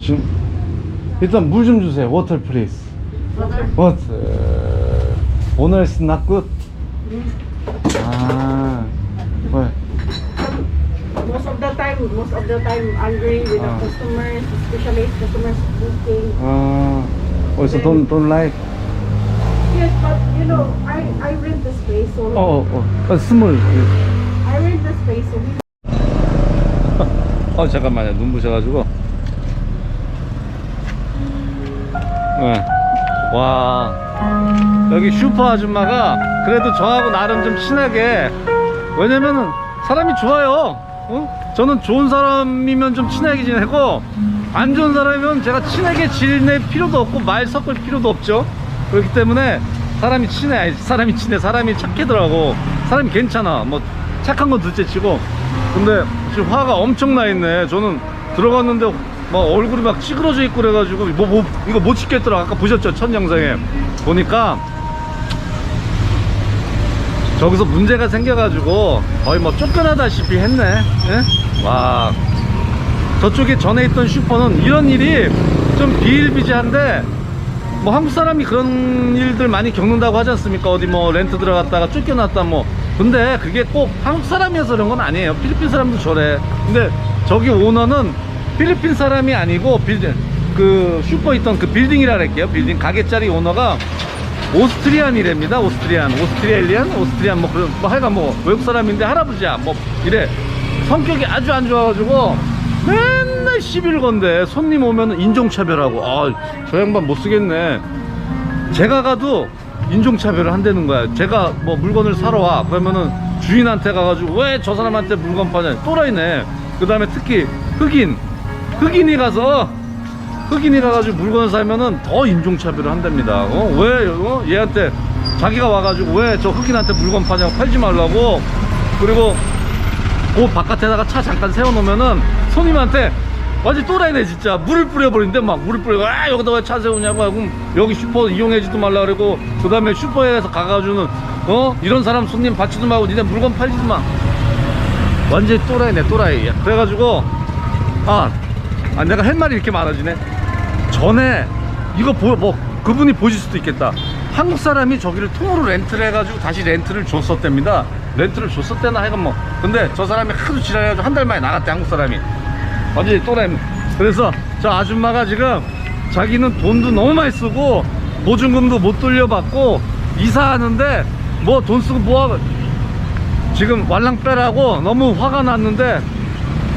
지금 일단 물 좀 주세요. 워터 플리즈. 워터. 오늘 스나 굿. 아. 왜? Most of the time, most of the time, angry with Ah. the customers, especially if customers booking. 아. 어디서 돈, 돈 라이크? Yes, but you know, I I rent the space, so 어, 어, 어. 어 스몰. I rent the space, so we 어, 잠깐만요. 눈부셔가지고. 네. 와. 여기 슈퍼 아줌마가 그래도 저하고 나름 좀 친하게. 왜냐면은 사람이 좋아요. 어? 저는 좋은 사람이면 좀 친하게 지내고, 안 좋은 사람이면 제가 친하게 지낼 필요도 없고, 말 섞을 필요도 없죠. 그렇기 때문에 사람이 친해. 사람이 친해. 사람이 착하더라고. 사람이 괜찮아. 뭐, 착한 건 둘째 치고. 근데 지금 화가 엄청 나 있네. 저는 들어갔는데 막 얼굴이 막 찌그러져 있고 그래가지고 뭐, 뭐 이거 못 찍겠더라. 아까 보셨죠? 첫 영상에 보니까 저기서 문제가 생겨가지고 거의 뭐 쫓겨나다시피 했네. 예? 와. 저쪽에 전에 있던 슈퍼는 이런 일이 좀 비일비재한데 뭐 한국 사람이 그런 일들 많이 겪는다고 하지 않습니까? 어디 뭐 렌트 들어갔다가 쫓겨났다 뭐. 근데 그게 꼭 한국 사람이어서 그런 건 아니에요. 필리핀 사람도 저래. 근데 저기 오너는 필리핀 사람이 아니고 빌딩 그 슈퍼 있던 그 빌딩이라 그럴게요. 빌딩 가게짜리 오너가 오스트리안이랍니다. 오스트리안, 오스트리엘리안, 오스트리안 뭐 그런 뭐 하여간 뭐 외국 사람인데 할아버지야 뭐 이래 성격이 아주 안 좋아가지고 맨날 시비를 건데 손님 오면 인종차별하고 아 저 양반 못 쓰겠네. 제가 가도 인종차별을 한다는 거야. 제가 뭐 물건을 사러 와. 그러면은 주인한테 가가지고 왜 저 사람한테 물건 파냐. 또라이네. 그 다음에 특히 흑인. 흑인이 가서 흑인이 가가지고 물건을 사면은 더 인종차별을 한답니다. 어? 왜, 어? 얘한테 자기가 와가지고 왜 저 흑인한테 물건 파냐고 팔지 말라고. 그리고 그 바깥에다가 차 잠깐 세워놓으면은 손님한테 완전 또라이네 진짜 물을 뿌려버린대 막 물을 뿌리고 아 여기다 왜 차 세우냐고 하고 여기 슈퍼 이용하지도 말라 그러고 그 다음에 슈퍼에서 가가지고는 어 이런 사람 손님 받지도 말고 니네 물건 팔지도 마 완전히 또라이네 또라이 그래가지고 아, 아 내가 할 말이 이렇게 많아지네. 전에 이거 보, 뭐 그분이 보실 수도 있겠다. 한국 사람이 저기를 통으로 렌트를 해가지고 다시 렌트를 줬었답니다. 렌트를 줬었대나 하여간 뭐. 근데 저 사람이 하도 지랄해가지고 한 달 만에 나갔대 한국 사람이. 완전히 또라이 그래서 저 아줌마가 지금 자기는 돈도 너무 많이 쓰고 보증금도 못 돌려받고 이사하는데 뭐 돈 쓰고 뭐하고 지금 왈랑 빼라고 너무 화가 났는데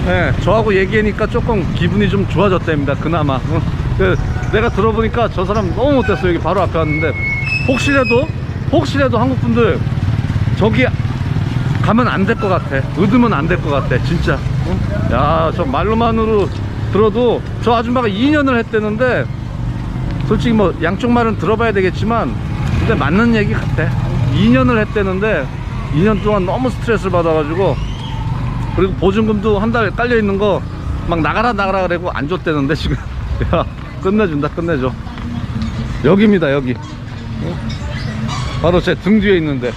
예, 저하고 얘기하니까 조금 기분이 좀 좋아졌답니다. 그나마. 어, 그, 내가 들어보니까 저 사람 너무 못했어. 여기 바로 앞에 왔는데 혹시라도 혹시라도 한국 분들 저기 가면 안 될 것 같아. 의두면 안 될 것 같아. 진짜. 어? 야, 저 말로만으로 들어도 저 아줌마가 2년을 했대는데 솔직히 뭐 양쪽 말은 들어봐야 되겠지만 근데 맞는 얘기 같아. 2년을 했대는데 2년 동안 너무 스트레스를 받아가지고 그리고 보증금도 한 달 깔려 있는 거 막 나가라 나가라 그러고 안 줬대는데 지금. 야 끝내준다 끝내줘. 여기입니다 여기. 어? 바로 제 등 뒤에 있는데.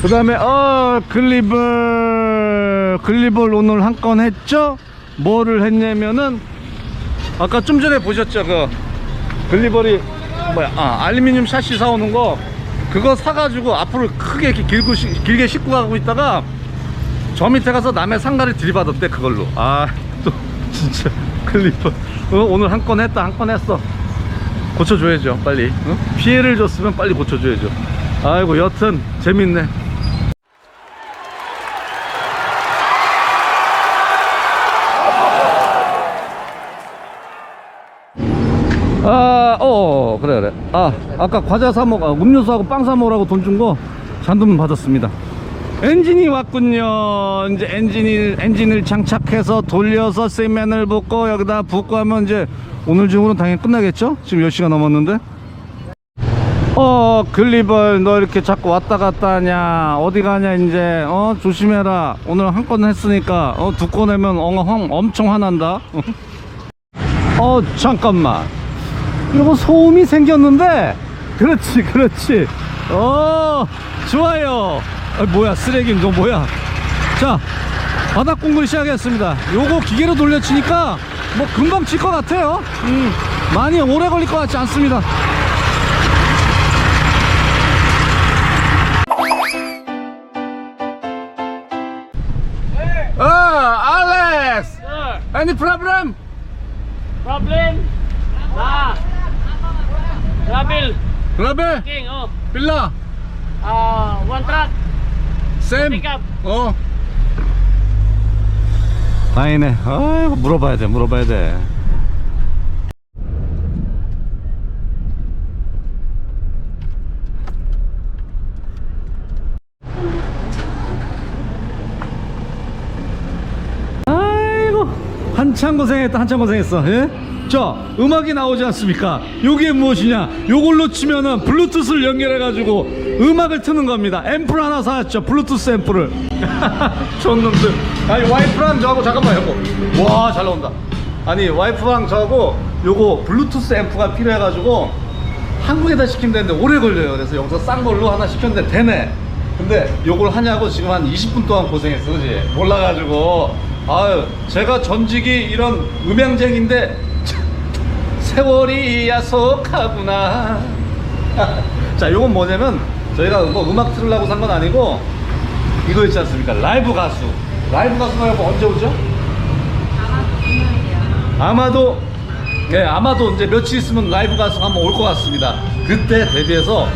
그 다음에 어 글리벌 글리벌 오늘 한 건 했죠? 뭐를 했냐면은 아까 좀 전에 보셨죠? 그 글리벌이 뭐야 아 알루미늄 샷시 사오는 거. 그거 사가지고 앞으로 크게 이렇게 길고 시- 길게 싣고 가고 있다가 저 밑에 가서 남의 상가를 들이받았대 그걸로 아 또 진짜 클리퍼 어, 오늘 한 건 했다 한 건 했어 고쳐줘야죠 빨리 어? 피해를 줬으면 빨리 고쳐줘야죠 아이고 여튼 재밌네 아, 어, 그래, 그래. 아, 아까 과자 사 먹, 아, 음료수하고 빵 사 먹으라고 돈 준 거 잔돈 받았습니다. 엔진이 왔군요. 이제 엔진을, 엔진을 장착해서 돌려서 세면을 붓고 여기다 붓고 하면 이제 오늘 중으로는 당연히 끝나겠죠? 지금 10시가 넘었는데. 어, 글리벌, 너 이렇게 자꾸 왔다 갔다 하냐? 어디 가냐, 이제? 어, 조심해라. 오늘 한 건 했으니까, 어, 두 건 하면 엉, 엄청 화난다. 어, 잠깐만. 이거 소음이 생겼는데 그렇지 그렇지 어 좋아요 아, 뭐야 쓰레기 이거 뭐야 자 바닥 공굴 시작했습니다 요거 기계로 돌려치니까 뭐 금방 칠 것 같아요. 음, 많이 오래 걸릴 것 같지 않습니다. 아, 알렉스. Any problem? problem? Ah. King, oh. Ah, one truck. 쌤. 어. 다행이네. 아이고 물어봐야 돼, 물어봐야 돼. 아이고 한참 고생했다 한참 고생했어 예? 자 음악이 나오지 않습니까? 요게 무엇이냐? 요걸로 치면은 블루투스를 연결해 가지고 음악을 트는 겁니다. 앰플 하나 사왔죠. 블루투스 앰플을. 촌놈들. 아니 와이프랑 저하고 잠깐만 여보. 와잘 나온다. 아니 와이프랑 저하고 요거 블루투스 앰프가 필요해 가지고 한국에다 시키면 되는데 오래 걸려요. 그래서 여기서 싼 걸로 하나 시켰는데 되네. 근데 요걸 하냐고 지금 한 20분 동안 고생했어 그지? 몰라가지고. 아유 제가 전직이 이런 음향쟁인데 참, 세월이 야속하구나. 자 요건 뭐냐면 저희가 뭐 음악 틀으려고 산 건 아니고 이거 있지 않습니까? 라이브 가수. 라이브 가수가 언제 오죠? 아마도 예 아마도 이제 며칠 있으면 라이브 가수가 한번 올 것 같습니다. 그때 대비해서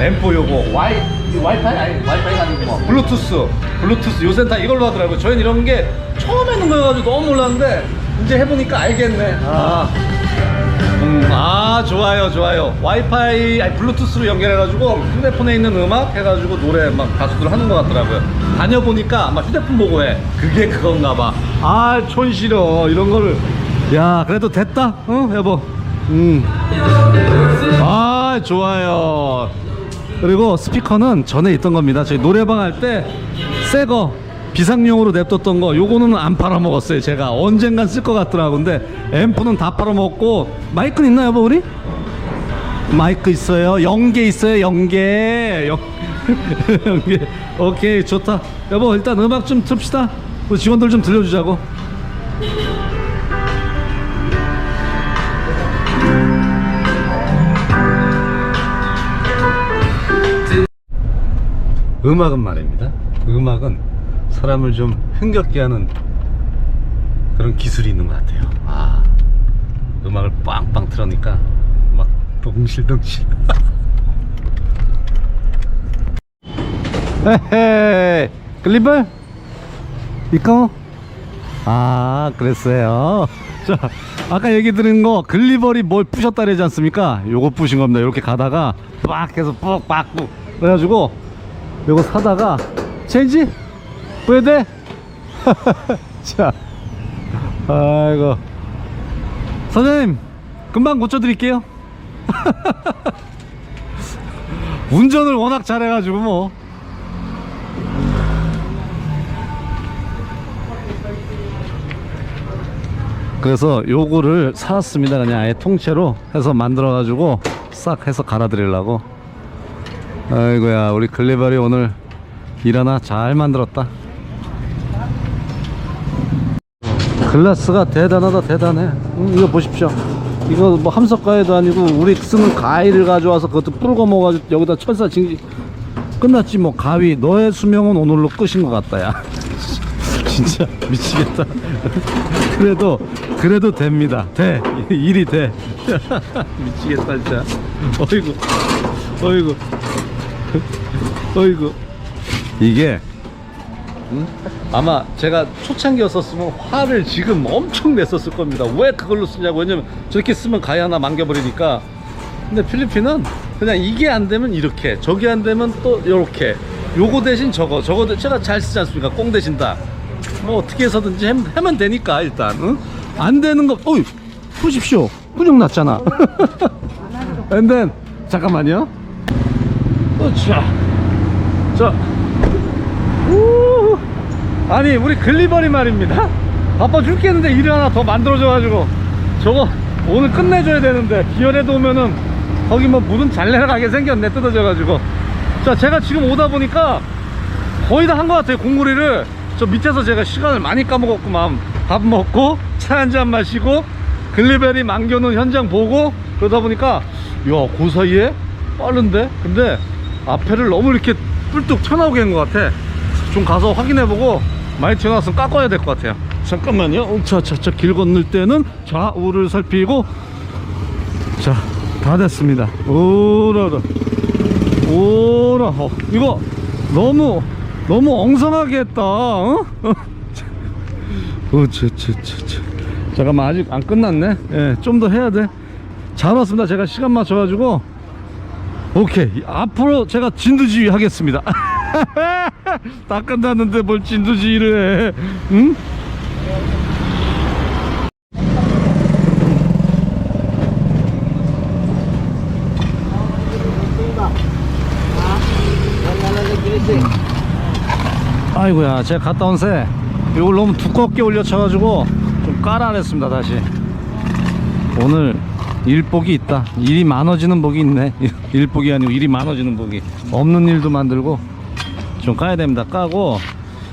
램프 요거 와이 이 와이파이? 아니 와이파이가 아니고 뭐 블루투스 블루투스 요새는 다 이걸로 하더라고요. 저희는 이런 게 처음 에는 거여가지고 너무 몰랐는데 이제 해보니까 알겠네. 아, 음, 아 좋아요 좋아요. 와이파이 아니 블루투스로 연결해가지고 휴대폰에 있는 음악 해가지고 노래 막 가수들 하는 것 같더라고요. 다녀보니까 아마 휴대폰 보고 해. 그게 그건가 봐아 촌 싫어. 이런 거를. 야 그래도 됐다? 어 여보. 음아 좋아요. 그리고 스피커는 전에 있던 겁니다. 저희 노래방 할 때 새거 비상용으로 냅뒀던 거 요거는 안 팔아먹었어요 제가. 언젠간 쓸 것 같더라고. 근데 앰프는 다 팔아먹었고 마이크는 있나요 여보 우리? 마이크 있어요. 연계 있어요 연계. 연... 연계. 오케이 좋다. 여보 일단 음악 좀 틉시다. 우리 직원들 좀 들려주자고. 음악은 말입니다. 음악은 사람을 좀 흥겹게 하는 그런 기술이 있는 것 같아요. 아, 음악을 빵빵 틀으니까 막 덩실덩실. 헤헤, 클리벌? 이거? 아, 그랬어요. 자, 아까 얘기 드린 거 글리버리 뭘 부셨다 그러지 않습니까? 요거 부신 겁니다. 이렇게 가다가 빡 해서 뻑빡 그래가지고 요거 사다가 체인지? 왜 돼? 자 아이고. 사장님 금방 고쳐드릴게요. 운전을 워낙 잘해가지고 뭐. 그래서 요거를 사왔습니다. 그냥 아예 통째로 해서 만들어 가지고 싹 해서 갈아 드리려고. 아이고야 우리 글리발이 오늘 일 하나 잘 만들었다 글라스가 대단하다 대단해. 응, 이거 보십시오. 이거 뭐 함석가위도 아니고 우리 쓰는 가위를 가져와서 그것도 뿔고 먹어가지고 여기다 천사 징지 끝났지 뭐. 가위. 너의 수명은 오늘로 끝인 것 같다 야. 진짜 미치겠다. 그래도 그래도 됩니다. 돼. 일이 돼. 미치겠다 진짜. 어이구. 어이구. 어이구. 이게 음? 아마 제가 초창기였었으면 화를 지금 엄청 냈었을 겁니다. 왜 그걸로 쓰냐고. 왜냐면 저렇게 쓰면 가위 하나 망겨버리니까. 근데 필리핀은 그냥 이게 안 되면 이렇게 저게 안 되면 또 이렇게. 요거 대신 저거 저거 대- 제가 잘 쓰지 않습니까? 꽁 대신 다 뭐 어떻게 해서든지 해, 하면 되니까 일단 응? 안 되는 거 어이 보십시오. 훈육 났잖아. And 잠깐만요. 자, 자, 우 아니 우리 글리버리 말입니다. 바빠 죽겠는데 일을 하나 더 만들어줘가지고. 저거 오늘 끝내줘야 되는데 기열에도 오면은 거기 뭐 물은 잘 내려가게 생겼네 뜯어져가지고. 자 제가 지금 오다 보니까 거의 다 한 것 같아요 공구리를. 저 밑에서 제가 시간을 많이 까먹었구만 밥 먹고 차차한잔 마시고 글리베리 망겨놓은 현장 보고 그러다 보니까 야그 사이에 빠른데? 근데 앞에를 너무 이렇게 뿔뚝 튀어나오게 한 것 같아. 좀 가서 확인해보고 많이 튀어나왔으면 깎아야 될 것 같아요. 잠깐만요. 어, 차차차 길 건널 때는 좌우를 살피고. 자 다 됐습니다. 오라라. 오라. 어, 이거 너무 너무 엉성하게 했다. 어? 어, 저, 저. 잠깐만 아직 안 끝났네? 예, 좀 더 해야 돼잘 왔습니다. 제가 시간 맞춰가지고. 오케이 앞으로 제가 진두지휘 하겠습니다 다 끝났는데 뭘 진두지휘를 해. 응? 아이고야 제가 갔다 온 새 이걸 너무 두껍게 올려쳐가지고 좀 깔아냈습니다 다시. 오늘 일복이 있다. 일이 많아지는 복이 있네. 일복이 아니고 일이 많아지는 복이. 없는 일도 만들고 좀 까야 됩니다 까고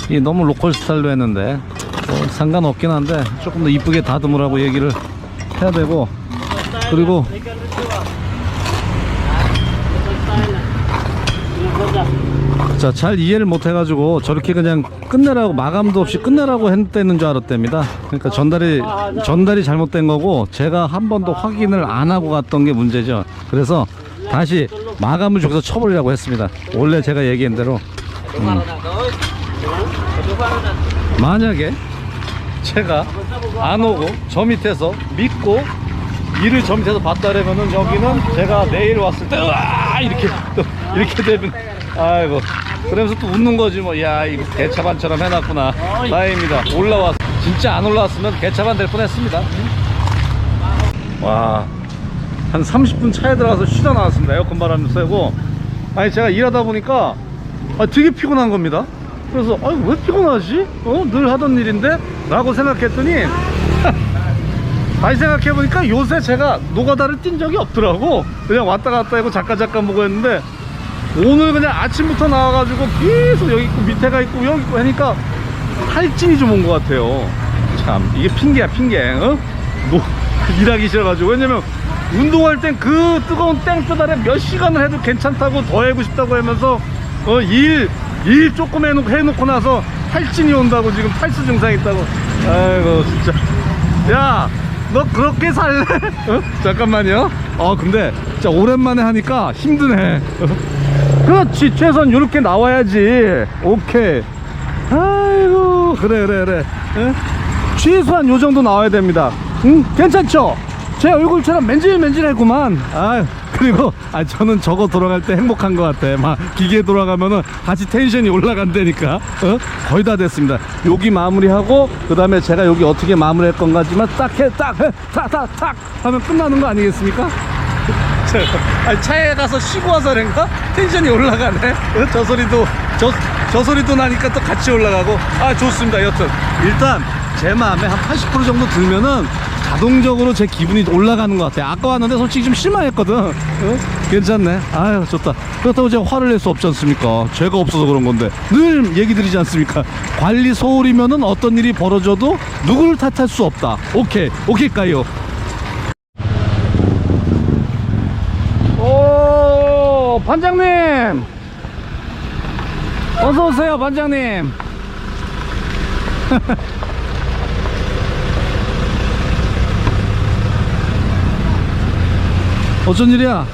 이게 너무 로컬 스타일로 했는데 뭐 상관없긴 한데 조금 더 이쁘게 다듬으라고 얘기를 해야 되고 그리고 자, 잘 이해를 못 해가지고 저렇게 그냥 끝내라고 마감도 없이 끝내라고 했다는 줄 알았답니다. 그러니까 전달이 전달이 잘못된 거고 제가 한 번도 확인을 안 하고 갔던 게 문제죠. 그래서 다시 마감을 줘서 쳐버리라고 했습니다. 원래 제가 얘기한 대로 음. 만약에 제가 안 오고 저 밑에서 믿고 일을 저 밑에서 봤다 그러면은 여기는 제가 내일 왔을 때 으아! 이렇게 또 이렇게 되면 아이고. 그러면서 또 웃는 거지 뭐 야 이거 개차반처럼 해놨구나. 다행입니다. 올라왔 진짜 안 올라왔으면 개차반 될 뻔했습니다. 와 한 30분 차에 들어가서 쉬다 나왔습니다. 에어컨 바람 쐬고. 아니 제가 일하다 보니까 아, 되게 피곤한 겁니다 그래서 아니 왜 피곤하지? 어? 늘 하던 일인데? 라고 생각했더니 다시 생각해보니까 요새 제가 노가다를 뛴 적이 없더라고 그냥 왔다 갔다 하고 잠깐 잠깐 보고 했는데 오늘 그냥 아침부터 나와가지고 계속 여기 있고 밑에 가 있고 여기 있고 하니까 탈진이 좀 온 것 같아요 참 이게 핑계야 핑계 어? 노, 일하기 싫어가지고 왜냐면 운동할 땐 그 뜨거운 땡볕 아래 몇 시간을 해도 괜찮다고 더 하고 싶다고 하면서 어, 일, 일 조금 해놓고, 해놓고 나서 탈진이 온다고 지금 탈수 증상 있다고 아이고 진짜 야, 너 그렇게 살래? 어? 잠깐만요. 어, 근데 진짜 오랜만에 하니까 힘드네. 어? 그렇지, 최선 이렇게 나와야지. 오케이. 아이고, 그래, 그래, 그래. 어? 최소한 요 정도 나와야 됩니다. 응? 괜찮죠? 제 얼굴처럼 맨질맨질했구만. 아 그리고 아 저는 저거 돌아갈 때 행복한 것 같아. 막 기계 돌아가면은 같이 텐션이 올라간다니까. 어? 거의 다 됐습니다. 여기 마무리하고 그 다음에 제가 여기 어떻게 마무리할 건가지만 딱해딱해탁탁탁 하면 끝나는 거 아니겠습니까? 저, 아니, 차에 가서 쉬고 와서 그런가? 텐션이 올라가네. 어? 저 소리도 저, 저 소리도 나니까 또 같이 올라가고 아 좋습니다. 여튼 일단 제 마음에 한 80% 정도 들면은 자동적으로 제 기분이 올라가는 것 같아요. 아까 왔는데 솔직히 좀 실망했거든. 어? 괜찮네. 아유 좋다. 그렇다고 제가 화를 낼 수 없지 않습니까? 죄가 없어서 그런 건데 늘 얘기 드리지 않습니까? 관리 소홀이면은 어떤 일이 벌어져도 누구를 탓할 수 없다. 오케이 오케이까요? 오 반장님 어서 오세요 반장님 어쩐 일이야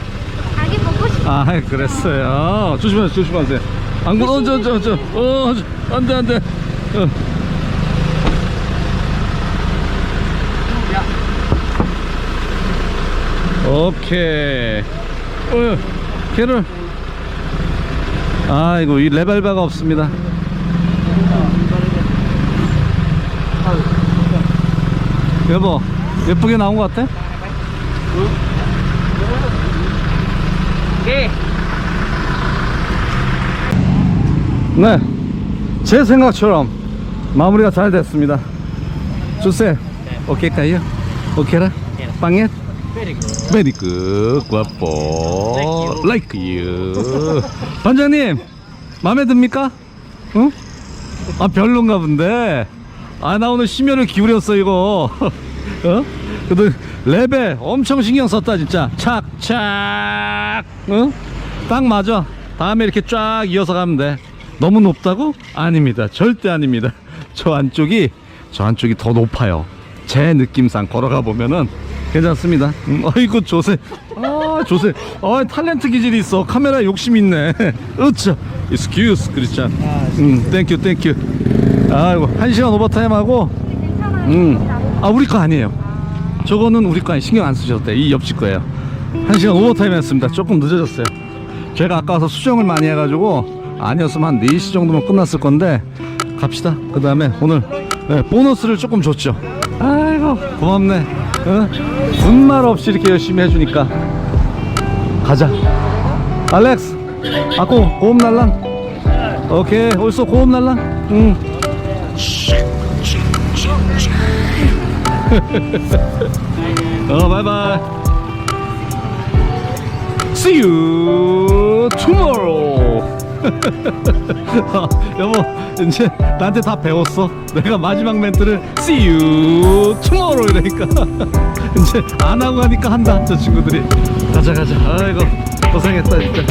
아기 보고 싶어. 아 그랬어요 조심하세요 조심하세요 안 그러 어저저저어 안 돼 안 돼 어. 오케이 어 걔를 아이고 이 레발바가 없습니다 여보 예쁘게 나온 것 같아? Okay. 네, 제 생각처럼 마무리가 잘 됐습니다. 주세, 오케이까요? 오케이라? 빵에? Very good. Very good, guapo, like you. 반장님, 마음에 듭니까? 응? 아 별론가 본데. 아 나 오늘 심혈을 기울였어 이거 어? 그래도 레벨 엄청 신경 썼다 진짜 착착 어? 딱 맞아 다음에 이렇게 쫙 이어서 가면 돼 너무 높다고? 아닙니다. 절대 아닙니다. 저 안쪽이 저 안쪽이 더 높아요. 제 느낌상 걸어가 보면은 괜찮습니다. 음, 어이구 조세. 아 조세. 어 탤런트 기질이 있어. 카메라 욕심 있네. 으차 excuse 그렇죠 음 땡큐 땡큐 아이고 한 시간 오버타임 하고. 음 아 우리 거 아니에요. 저거는 우리 거 아니 신경 안 쓰셔도 돼 이 옆집 거예요. 한 시간 오버타임 했습니다. 조금 늦어졌어요. 제가 아까 와서 수정을 많이 해가지고 아니었으면 한 4시 정도면 끝났을 건데 갑시다. 그 다음에 오늘 네, 보너스를 조금 줬죠. 아이고. 고맙네. 어? 분말 없이 이렇게 열심히 해주니까. 가자. 알렉스. 아고 고음 날랑 오케이. 옳소 고음 날랑 응. 어 바이바이. See you. 어, 여보, 이제 나한테 다 배웠어. 내가 마지막 멘트를 See you tomorrow 이러니까 이제 안 하고 하니까 한다. 저 친구들이. 가자 가자. 아이고 고생했다 진짜.